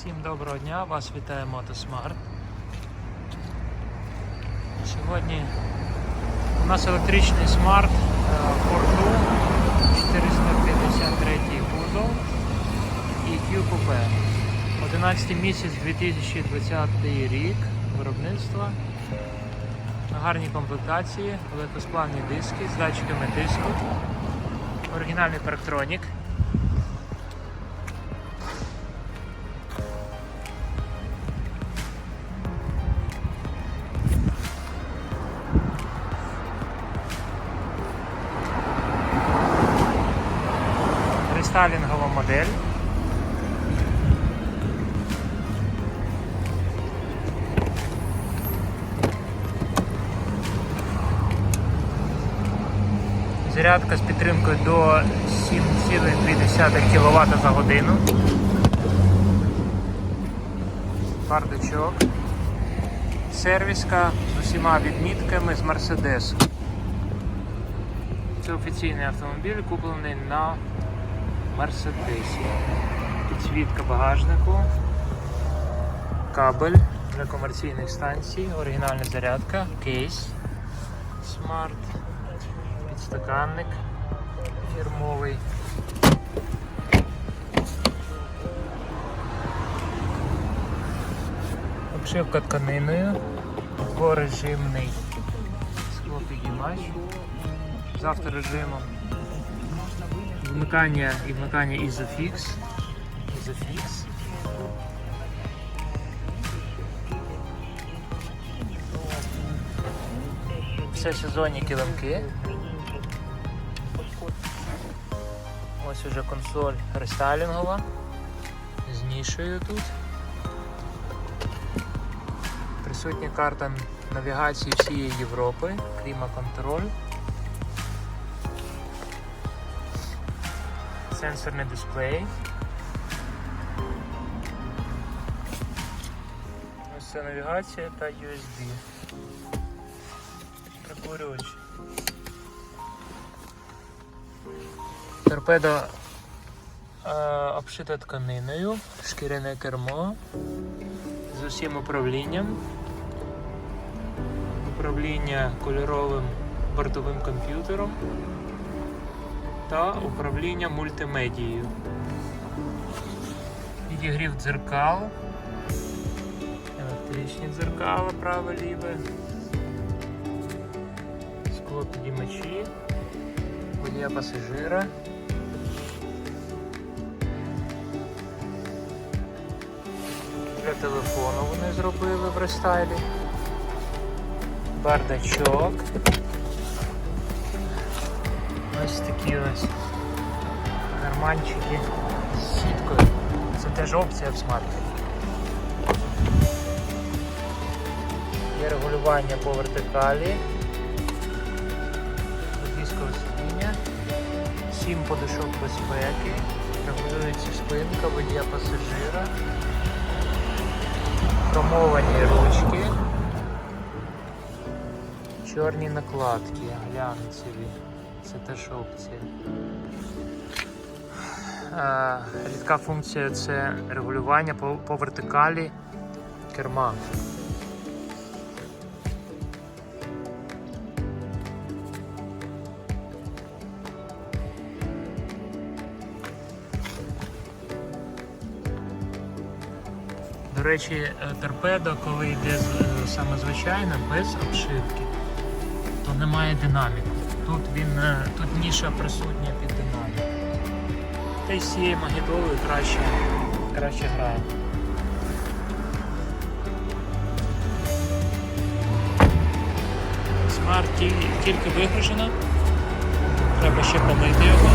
Всім доброго дня, вас вітає Мотосмарт. Сьогодні у нас електричний смарт Форду 453 кузов і Q-Coupe. 11 місяць 2020 рік виробництва. На гарній комплектації, легкосплавні диски з датчиками диску, оригінальний парктронік. Рестайлінгова модель. Зарядка з підтримкою до 7,2 кВт за годину. Бардачок. Сервіска з усіма відмітками з Мерседесу. Це офіційний автомобіль, куплений на Мерседесі. Підсвітка багажнику, кабель для комерційних станцій, оригінальна зарядка, кейс. Смарт, підстаканник. Фірмовий. Обшивка тканиною, дворежимний склопідіймач. З авторежимом. Вмикання і вмикання Isofix. Isofix. Все сезонні килимки. Ось уже консоль рестайлінгова. З нішею тут. Присутня карта навігації всієї Європи, клімаконтроль. Сенсорний дисплей. Ось це навігація та USB. Прикурювач. Торпеда е, обшита тканиною, шкіряне кермо з усім управлінням. Управління кольоровим бортовим комп'ютером та управління мультимедією. Підігрів дзеркал, електричні дзеркала праве-ліве, скло підіймачі, водія пасажира. Для телефону вони зробили в рестайлі. Бардачок. Ось такі ось карманчики з сіткою. Це теж опція в смарті. Є регулювання по вертикалі, дискове сидіння, 7 подушок безпеки, регулюється спинка, водія пасажира, хромовані ручки, чорні накладки, глянцеві. Це теж опція. Е, Рідка функція це регулювання по, вертикалі керма. До речі, е, торпедо, коли йде е, саме звичайно, без обшивки, то немає динаміку. Тут він е, тут ніша присутня під динамік. Та й з цією магнітолою краще, краще грає. Смарт тільки вигружено. Треба ще помити його.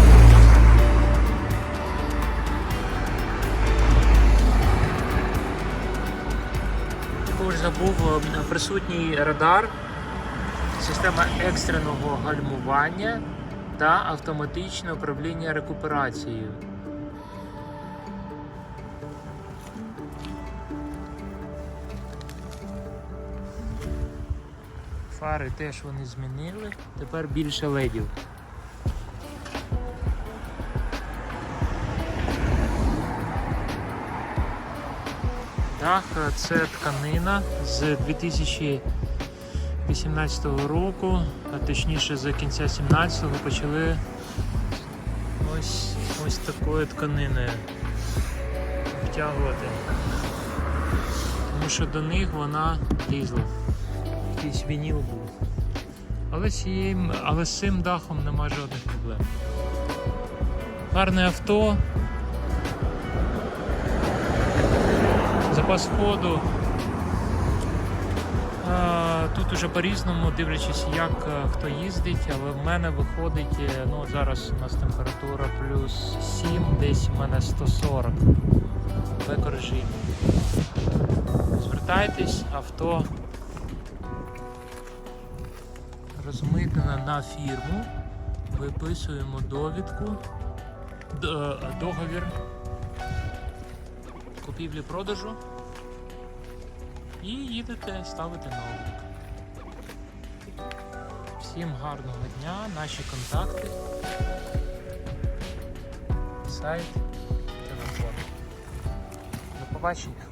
Також забув е, присутній радар система екстреного гальмування та автоматичне управління рекуперацією. Фари теж вони змінили, тепер більше ледів. Дах це тканина з 2018 року, а точніше з кінця 17-го почали ось, ось такою тканиною втягувати. Тому що до них вона лізла. Якийсь вініл був. Але з, але з цим дахом нема жодних проблем. Гарне авто. Запас ходу. Тут уже по-різному, дивлячись, як е, хто їздить, але в мене виходить, е, ну зараз у нас температура плюс 7, десь в мене 140 в екорежимі. Звертайтесь, авто розмитнено на фірму, виписуємо довідку, е, договір купівлі-продажу і їдете ставити облік. Всім гарного дня, наші контакти, сайт, телефон. До побачення.